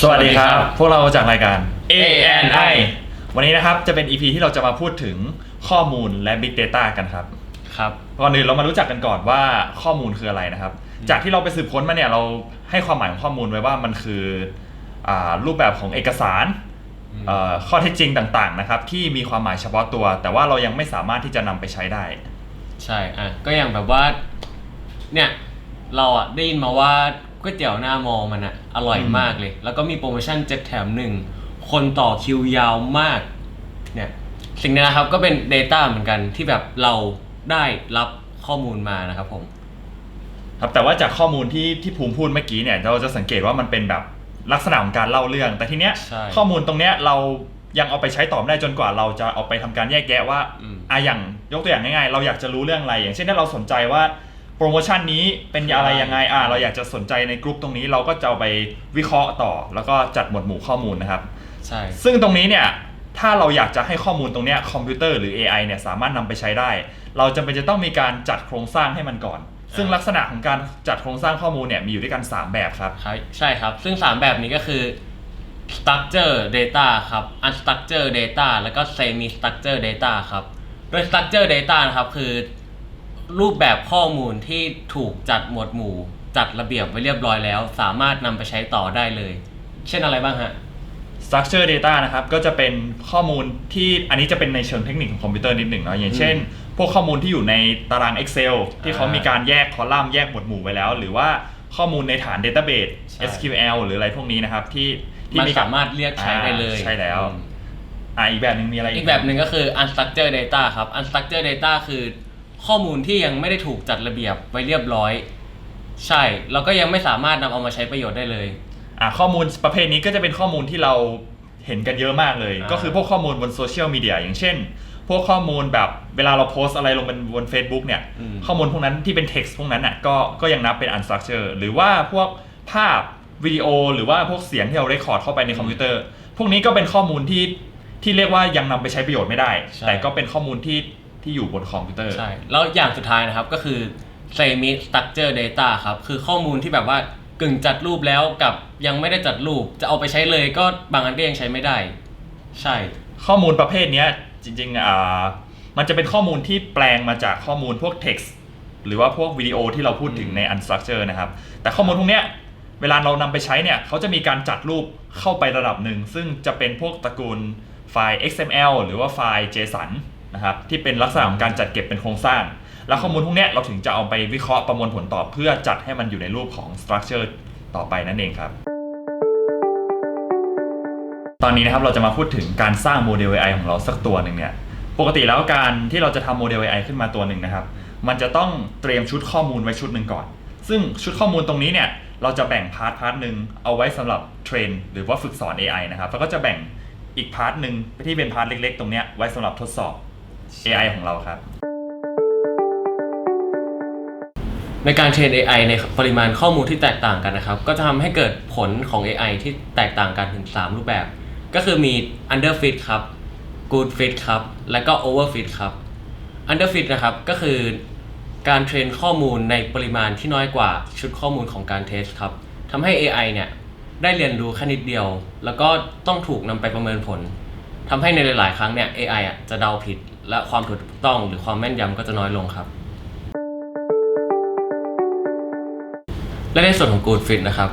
สวัสดีครับ พวกเราจากรายการ ANI วันนี้นะครับจะเป็น EP ที่เราจะมาพูดถึงข้อมูลและ Big Data กันครับครับ ก่อนอื่นเรามารู้จักกันก่อนว่าข้อมูลคืออะไรนะครับ จากที่เราไปสืบค้นมาเนี่ยเราให้ความหมายของข้อมูลไว้ว่ามันคืออารูปแบบของเอกสารอืมเอ่อ ข้อเท็จจริงต่างๆนะครับที่มีความหมายเฉพาะตัว แต่ว่าเรายังไม่สามารถที่จะนำไปใช้ได้ ใช่อะก็อย่างแบบว่าเนี่ยเราอะได้ยินมาว่าก๋วยเตี๋ยวหน้ามอมันอะอร่อยอืมมากเลย แล้วก็มีโปรโมชั่นเจ็ดแถมหนึ่งคนต่อคิวยาวมากเนี่ยสิ่งนี้นะครับก็เป็น Data เหมือนกันที่แบบเราได้รับข้อมูลมานะครับผมครับแต่ว่าจากข้อมูลที่ที่ภูมิพูดเมื่อกี้เนี่ยเราจะสังเกตว่ามันเป็นแบบ ลักษณะของการเล่าเรื่อง แต่ทีเนี้ยใช่ข้อมูลตรงเนี้ยเรายังเอาไปใช้ต่อไม่ได้จนกว่าเราจะเอาไปทำการแยกแยะว่าอืม อะอย่างยกตัวอย่างง่ายๆ เราอยากจะรู้เรื่องอะไร อย่างเช่นถ้าเราสนใจว่าโปรโมชั่นนี้เป็นอะไรยังไงอะเราอยากจะสนใจในกลุ่มตรงนี้เราก็จะเอาไปวิเคราะห์ต่อ แล้วก็จัดหมวดหมู่ข้อมูลนะครับ ใช่ ซึ่งตรงนี้เนี่ย ถ้าเราอยากจะให้ข้อมูลตรงเนี้ยคอมพิวเตอร์หรือ AI เนี่ยสามารถนำไปใช้ได้ เราจำเป็นจะต้องมีการจัดโครงสร้างให้มันก่อน ซึ่งลักษณะของการจัดโครงสร้างข้อมูลเนี่ยมีอยู่ด้วยกัน 3 แบบครับใช่ใช่ครับ ซึ่ง 3 แบบนี้ก็คือ structure data ครับ unstructured data แล้วก็ semi structured data ครับ โดย structure data นะครับคือ รูปแบบข้อมูลที่ถูกจัดหมวดหมู่ จัดระเบียบไว้เรียบร้อยแล้ว สามารถนำไปใช้ต่อได้เลย เช่นอะไรบ้างฮะ structure data นะครับก็จะเป็นข้อมูลที่อันนี้จะเป็นในเชิงเทคนิคของคอมพิวเตอร์นิดหนึ่งเนาะอย่างเช่น พวกข้อมูลที่อยู่ในตาราง Excel ที่เขามีการแยกคอลัมน์แยกหมวดหมู่ไว้แล้ว หรือว่าข้อมูลในฐาน Database ใช่ SQL หรืออะไรพวกนี้นะครับที่ที่มันกสามารถเรียกใช้ได้เลยอ่าใช่แล้วอืมอ่าอีกแบบหนึ่งมีอะไรอีกแบบหนึ่งก็คือ unstructured data ครับ unstructured data คือข้อมูลที่ยังไม่ได้ถูกจัดระเบียบไว้เรียบร้อย ใช่แล้วก็ยังไม่สามารถนำเอามาใช้ประโยชน์ได้เลย อ่าข้อมูลประเภทนี้ก็จะเป็นข้อมูลที่เราเห็นกันเยอะมากเลย อ่า ก็คือพวกข้อมูลบนโซเชียลมีเดียอย่างเช่น พวกข้อมูลแบบเวลาเราโพสต์อะไรลงบนบน Facebook เนี่ย อืม ข้อมูลพวกนั้นที่เป็น text พวกนั้นอะก็ก็ยังนับเป็น unstructured หรือว่าพวกภาพวิดีโอหรือว่าพวกเสียงที่เราเรคคอร์ดเข้าไปในคอมพิวเตอร์ พวกนี้ก็เป็นข้อมูลที่ที่เรียกว่ายังนำไปใช้ประโยชน์ไม่ได้ ใช่ แต่ก็เป็นข้อมูลที่ที่อยู่บนคอมพิวเตอร์ ใช่ แล้วอย่างสุดท้ายนะครับก็คือ semi structured data ครับ คือข้อมูลที่แบบว่า กึ่งจัดรูปแล้วกับยังไม่ได้จัดรูป จะเอาไปใช้เลยก็บางอันก็ยังใช้ไม่ได้ ใช่ ข้อมูลประเภทเนี้ยจริงๆอ่ามันจะเป็นข้อมูลที่แปลงมาจากข้อมูลพวก text หรือว่าพวกวิดีโอที่เราพูดถึงใน unstructure นะครับ แต่ข้อมูลพวกเนี้ยเวลาเรานำไปใช้เนี่ยเขาจะมีการจัดรูปเข้าไประดับหนึ่ง ซึ่งจะเป็นพวกตระกูลไฟล์ XML หรือว่าไฟล์ JSON นะครับที่เป็นลักษณะของการจัดเก็บเป็นโครงสร้าง แล้วข้อมูลพวกเนี้ยเราถึงจะเอาไปวิเคราะห์ประมวลผลต่อเพื่อจัดให้มันอยู่ในรูปของ structure ต่อไปนั่นเองครับ ตอนนี้นะครับเราจะมาพูดถึงการสร้างโมเดล AI ของเราสักตัวหนึ่งเนี่ยปกติแล้วการที่เราจะทำโมเดล AI ขึ้นมาตัวหนึ่งนะครับ มันจะต้องเตรียมชุดข้อมูลไว้ชุดหนึ่งก่อน ซึ่งชุดข้อมูลตรงนี้เนี่ยเราจะแบ่งพาร์ทพาร์ทหนึ่งเอาไว้สำหรับเทรนหรือว่าฝึกสอน AI นะครับแล้วก็จะแบ่งอีกพาร์ทหนึ่งที่เป็นพาร์ทเล็ก ๆ ตรงเนี้ยไว้สำหรับทดสอบ AI ของเราครับ ในการเทรน AI ในปริมาณข้อมูลที่แตกต่างกันนะครับ ก็จะทำให้เกิดผลของ AI ที่แตกต่างกันถึง 3 รูปแบบ ก็คือมี underfit ครับ good fit ครับ และก็ overfit ครับ underfit นะครับ ก็คือการเทรนข้อมูลในปริมาณที่น้อยกว่าชุดข้อมูลของการเทสครับทำให้ AI เนี่ยได้เรียนรู้แค่นิดเดียว แล้วก็ต้องถูกนำไปประเมินผลทำให้ในหลาย ๆ ครั้งเนี่ย AI อะจะเดาผิด และความถูกต้องหรือความแม่นยำก็จะน้อยลงครับ และในส่วนของ Good Fit นะครับ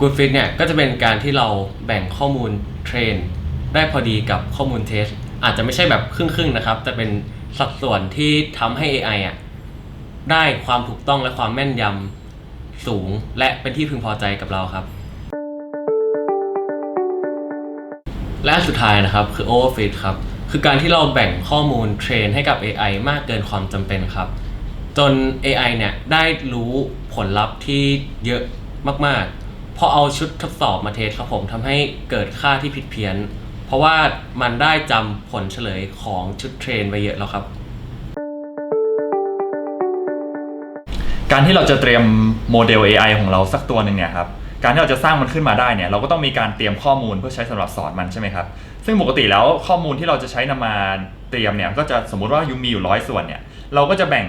Good Fit เนี่ยก็จะเป็นการที่เราแบ่งข้อมูลเทรนได้พอดีกับข้อมูลเทสอาจจะไม่ใช่แบบครึ่งๆนะครับ แต่เป็นสัดส่วนที่ทำให้ AI อะได้ความถูกต้องและความแม่นยำสูง และเป็นที่พึงพอใจกับเราครับ และสุดท้ายนะครับคือ overfit ครับ คือการที่เราแบ่งข้อมูลเทรนให้กับ AI มากเกินความจำเป็นครับ จน AI เนี่ยได้รู้ผลลัพธ์ที่เยอะมากๆ พอเอาชุดทดสอบมาเทสครับผมทำให้เกิดค่าที่ผิดเพี้ยน เพราะว่ามันได้จำผลเฉลยของชุดเทรนไว้เยอะแล้วครับ การที่เราจะเตรียมโมเดล AI ของเราสักตัวหนึ่งเนี่ยครับการที่เราจะสร้างมันขึ้นมาได้เนี่ยเราก็ต้องมีการเตรียมข้อมูลเพื่อใช้สำหรับสอนมันใช่ไหมครับซึ่งปกติแล้วข้อมูลที่เราจะใช้นำมาเตรียมเนี่ยก็จะสมมุติว่ายูมีอยู่ร้อยส่วนเนี่ยเราก็จะแบ่ง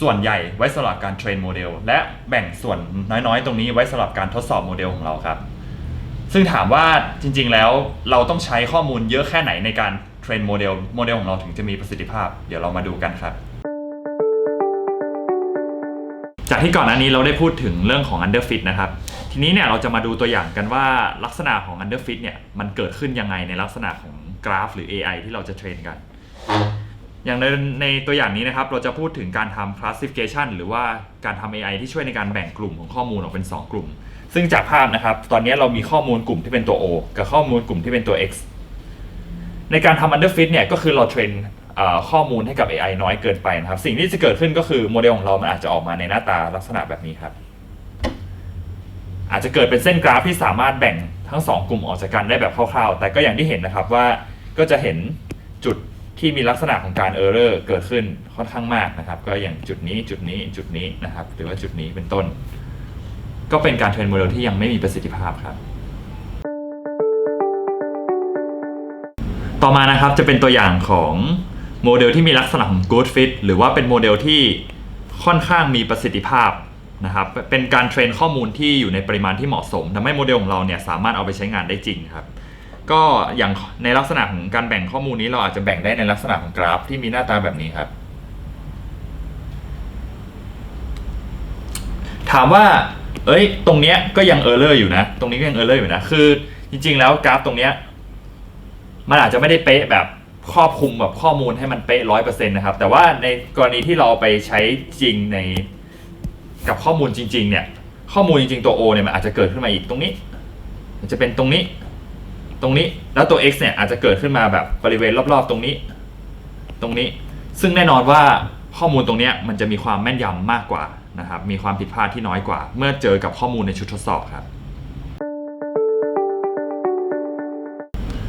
ส่วนใหญ่ไว้สำหรับการเทรนโมเดลและแบ่งส่วนน้อยๆ ตรงนี้ไว้สำหรับการทดสอบโมเดลของเราครับ ซึ่งถามว่าจริงๆแล้วเราต้องใช้ข้อมูลเยอะแค่ไหนในการเทรนโมเดลโมเดลของเราถึงจะมีประสิทธิภาพ เดี๋ยวเรามาดูกันครับ จากที่ก่อนอันนี้เราได้พูดถึงเรื่องของ underfit นะครับทีนี้เนี่ยเราจะมาดูตัวอย่างกันว่าลักษณะของ underfit เนี่ยมันเกิดขึ้นยังไงในลักษณะของกราฟ หรือ AI ที่เราจะเทรนกัน อย่างในในตัวอย่างนี้นะครับ เราจะพูดถึงการทำ classification หรือว่าการทำ AI ที่ช่วยในการแบ่งกลุ่มของข้อมูลออกเป็น 2 กลุ่ม ซึ่งจากภาพนะครับ ตอนนี้เรามีข้อมูลกลุ่มที่เป็นตัว O กับข้อมูลกลุ่มที่เป็นตัว X ในการทำ underfit เนี่ยก็คือเราเทรนข้อมูลให้กับ AI น้อยเกินไปนะครับ สิ่งที่จะเกิดขึ้นก็คือโมเดลของเรามันอาจจะออกมาในหน้าตาลักษณะแบบนี้ครับ อาจจะเกิดเป็นเส้นกราฟที่สามารถแบ่งทั้งสองกลุ่มออกจากกันได้แบบคร่าวๆ แต่ก็อย่างที่เห็นนะครับว่าก็จะเห็น ที่มีลักษณะของการเออร์เรอร์เกิดขึ้นค่อนข้างมากนะครับ ก็อย่างจุดนี้จุดนี้จุดนี้นะครับ หรือว่าจุดนี้เป็นต้น ก็เป็นการเทรนโมเดลที่ยังไม่มีประสิทธิภาพครับ ต่อมานะครับจะเป็นตัวอย่างของโมเดลที่มีลักษณะของ good fit หรือว่าเป็นโมเดลที่ค่อนข้างมีประสิทธิภาพนะครับเป็นการเทรนข้อมูลที่อยู่ในปริมาณที่เหมาะสมทำให้โมเดลของเราเนี่ยสามารถเอาไปใช้งานได้จริงครับ ก็อย่างในลักษณะของการแบ่งข้อมูลนี้เราอาจจะแบ่งได้ในลักษณะของกราฟที่มีหน้าตาแบบนี้ครับ ถามว่า เอ้ย ตรงเนี้ยก็ยังเออร์เลอร์อยู่นะ ตรงนี้ก็ยังเออร์เลอร์อยู่นะ คือ จริง ๆ แล้วกราฟตรงเนี้ยมันอาจจะไม่ได้เป๊ะแบบครอบคลุมแบบข้อมูลให้มันเป๊ะร้อยเปอร์เซ็นต์นะครับ แต่ว่าในกรณีที่เราไปใช้จริงในกับข้อมูลจริง ๆ เนี่ย ข้อมูลจริง ๆ ตัว O เนี่ยมันอาจจะเกิดขึ้นมาอีกตรงนี้ มันจะเป็นตรงนี้ ตรงนี้ แล้วตัว x เนี่ยอาจจะเกิดขึ้นมาแบบบริเวณรอบๆ ตรงนี้ ตรงนี้ ซึ่งแน่นอนว่าข้อมูลตรงนี้มันจะมีความแม่นยำมากกว่านะครับ มีความผิดพลาดที่น้อยกว่า เมื่อเจอกับข้อมูลในชุดทดสอบครับ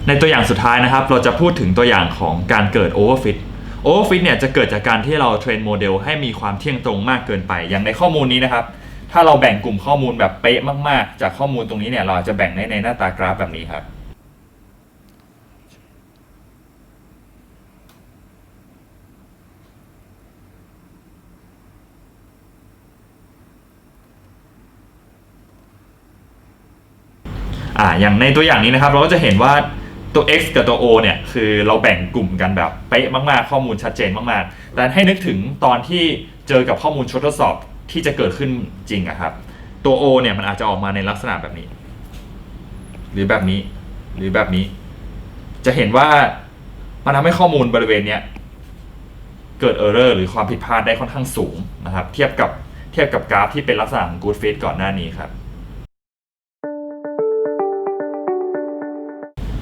ในตัวอย่างสุดท้ายนะครับ เราจะพูดถึงตัวอย่างของการเกิด overfit overfit เนี่ยจะเกิดจากการที่เราเทรนโมเดลให้มีความเที่ยงตรงมากเกินไป อย่างในข้อมูลนี้นะครับ ถ้าเราแบ่งกลุ่มข้อมูลแบบเป๊ะมากๆ จากข้อมูลตรงนี้เนี่ยเราจะแบ่งได้ในหน้าตากราฟแบบนี้ครับ อ่าอย่างในตัวอย่างนี้นะครับ เราก็จะเห็นว่าตัว x กับตัว o เนี่ยคือเราแบ่งกลุ่มกันแบบเป๊ะมากๆ ข้อมูลชัดเจนมากๆ แต่ให้นึกถึงตอนที่เจอกับข้อมูลชุดทดสอบที่จะเกิดขึ้นจริงอะครับ ตัว o เนี่ยมันอาจจะออกมาในลักษณะแบบนี้ หรือแบบนี้ หรือแบบนี้ จะเห็นว่ามันทำให้ข้อมูลบริเวณเนี้ยเกิดเออร์เรอร์หรือความผิดพลาดได้ค่อนข้างสูงนะครับ เทียบกับเทียบกับกราฟที่เป็นลักษณะของ good fit ก่อนหน้านี้ครับ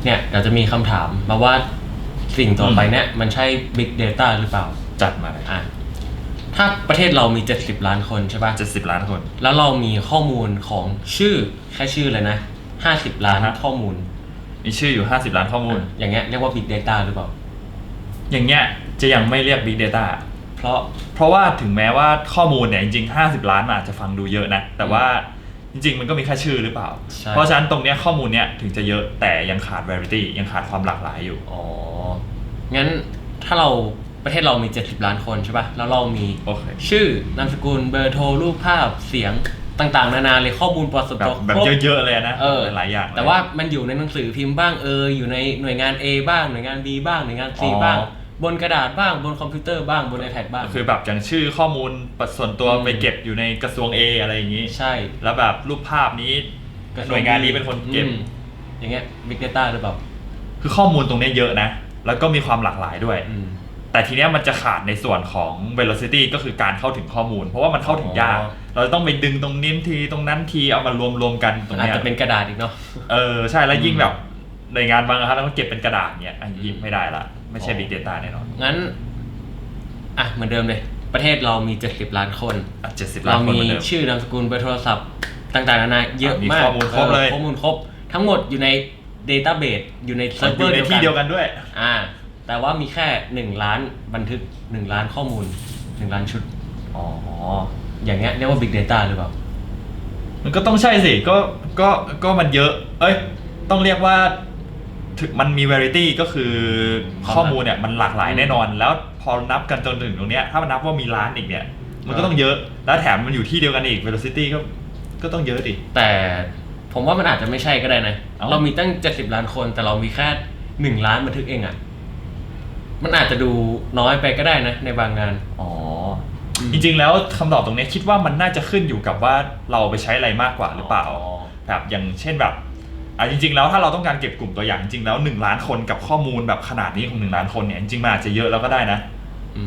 เนี่ยเดี๋ยวจะมีคำถามมาว่าสิ่งต่อไปเนี่ยมันใช่ Big Data หรือเปล่าจัดมาเลยอะถ้าประเทศเรามี 70 ล้านคนใช่ป่ะ เจ็ดสิบล้านคน แล้วเรามีข้อมูลของชื่อแค่ชื่อเลยนะ 50 ล้านอ่าฮะ ข้อมูล มีชื่ออยู่ 50 ล้านข้อมูล อย่างเงี้ยเรียกว่า Big Data หรือเปล่า อย่างเงี้ยจะยังไม่เรียก Big Data เพราะ เพราะว่าถึงแม้ว่าข้อมูลเนี่ยจริงๆ 50 ล้านมันอาจจะฟังดูเยอะนะ แต่ว่า จริงๆ มันก็มีแค่ชื่อหรือเปล่า ใช่ เพราะฉะนั้นตรงเนี้ยข้อมูลเนี้ยถึงจะเยอะแต่ยังขาด variety ยังขาดความหลากหลายอยู่ อ๋อ งั้นถ้าเราประเทศเรามี 70 ล้านคนใช่ป่ะ แล้วเรามีโอเค ชื่อนามสกุลเบอร์โทรรูปภาพเสียงต่างๆ นานาเลยข้อมูลปสแบบตแบบครบเยอะๆเลยนะเออหลายอย่างเลย แต่ว่ามันอยู่ในหนังสือพิมพ์บ้างเอออยู่ในหน่วยงาน A บ้างหน่วยงาน B บ้างหน่วยงาน C อ๋อ บ้าง บนกระดาษบ้างบนคอมพิวเตอร์บ้างบน iPad บ้าง คือแบบอย่างชื่อข้อมูลส่วนตัวอืม ไปเก็บอยู่ในกระทรวง A อะไรอย่างนี้ ใช่ แล้วแบบรูปภาพนี้กระทรหน่วยงานนี้เป็นคนเก็บ อืมอย่างเงี้ย Big Data หรือเปล่าคือข้อมูลตรงเนี้ยเยอะนะ แล้วก็มีความหลากหลายด้วย อืม แต่ทีเนี้ยมันจะขาดในส่วนของ velocity ก็คือการเข้าถึงข้อมูล เพราะว่ามันเข้าถึงยาก อ๋อ เราจะต้องไปดึงตรงนี้ทีตรงนั้นทีเอามารวมรวมๆกันตรงอาจเนี้ยจะเป็นกระดาษอีกเนาะ เออใช่แล้วยิ่งอืมแบบในวยงานบางนะครับแล้วก็เก็บเป็นกระดาษเนี้ยอันนี้ยิ่งไม่ได้ละ ไม่ใช่อ๋อ big data แน่นอนงั้น อะ เหมือนเดิมเลย ประเทศเรามี 70 ล้านคน เจ็ดสิบล้าเรานคนมีเหมือนเดิม ชื่อนามสกุลเบอร์โทรศัพท์ต่างๆนานาเยอะมีมากข้อมูลครบเลย ออข้อมูลครบ ทั้งหมดอยู่ใน Database อยู่ในเซิร์ฟเวออร์ยู่ในที่เดียวกันด้วย อ่า แต่ว่ามีแค่ 1 ล้านบันทึก 1 ล้านข้อมูล 1 ล้านชุด อ๋อ อย่างเงี้ยเรียกว่า Big Data หรือเปล่า มันก็ต้องใช่สิ ก็ ก็ ก็มันเยอะ เอ้ย ต้องเรียกว่าถึง มันมี variety ก็คือข้อมูลเนี่ยมันหลากหลายแน่นอน แล้วพอนับกันจนถึงตรงเนี้ยถ้ามันนับว่ามีล้านอีกเนี่ยมันก็ต้องเยอะ แล้วแถมมันอยู่ที่เดียวกันอีก velocity ก็ก็ต้องเยอะดิแต่ผมว่ามันอาจจะไม่ใช่ก็ได้นะเอ้าเรามีตั้ง 70 ล้านคน แต่เรามีแค่หนึ่งล้านบันทึกเองอะ่ะ มันอาจจะดูน้อยไปก็ได้นะ ในบางงาน อ๋ออืมจริงๆแล้วคำตอบตรงเนี้ยคิดว่ามันน่าจะขึ้นอยู่กับว่าเราไปใช้อะไรมากกว่าหรือเปล่าอ๋อแบบอย่างเช่นแบบ อะจริงๆแล้วถ้าเราต้องการเก็บกลุ่มตัวอย่างจริงๆแล้วหนึ่งล้านคนกับข้อมูลแบบขนาดนี้ของหนึ่งล้านคนเนี่ยจริงๆมันอาจจะเยอะแล้วก็ได้นะอื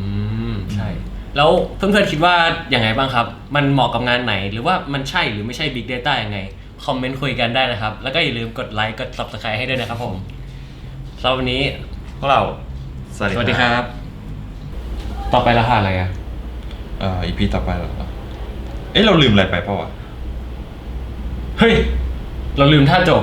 มใช่ แล้วเพื่อนๆคิดว่าอย่างไงบ้างครับ มันเหมาะกับงานไหน หรือว่ามันใช่หรือไม่ใช่ Big Data ยังไง คอมเมนต์คุยกันได้นะครับ แล้วก็อย่าลืมกดไลค์กด Subscribe ให้ด้วยนะครับผมสำหรับวันนี้พวกเรา สวัสดีครับ ต่อไปรหัสอะไรอะเอ่ออีพีต่อไปเหรอเอ๊ะเราลืมอะไรไปเปล่าวะ เฮ้ย เราลืมท่าจบ